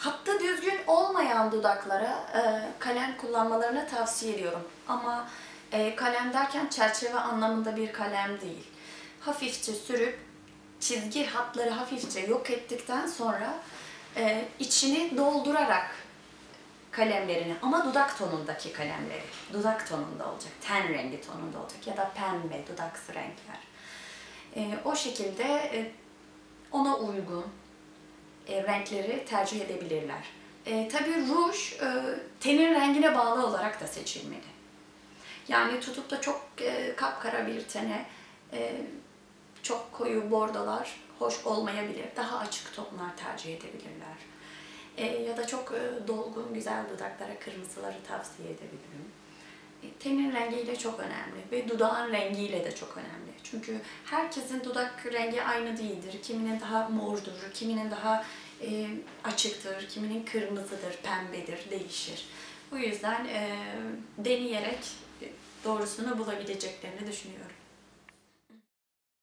Hatta düzgün olmayan dudaklara e, kalem kullanmalarını tavsiye ediyorum. Ama e, kalem derken çerçeve anlamında bir kalem değil. Hafifçe sürüp çizgi hatları hafifçe yok ettikten sonra e, içini doldurarak kalemlerini ama dudak tonundaki kalemleri, dudak tonunda olacak, ten rengi tonunda olacak ya da pembe, dudaksı renkler. E, o şekilde e, ona uygun e, renkleri tercih edebilirler. E, tabii ruj e, tenin rengine bağlı olarak da seçilmeli. Yani tutup da çok e, kapkara bir tene e, çok koyu bordolar hoş olmayabilir. Daha açık tonlar tercih edebilirler. E, ya da çok e, dolgun, güzel dudaklara kırmızıları tavsiye edebilirim. Tenin rengiyle çok önemli ve dudağın rengiyle de çok önemli. Çünkü herkesin dudak rengi aynı değildir. Kiminin daha mordur, kiminin daha e, açıktır, kiminin kırmızıdır, pembedir, değişir. Bu yüzden e, deneyerek e, doğrusunu bulabileceklerini düşünüyorum.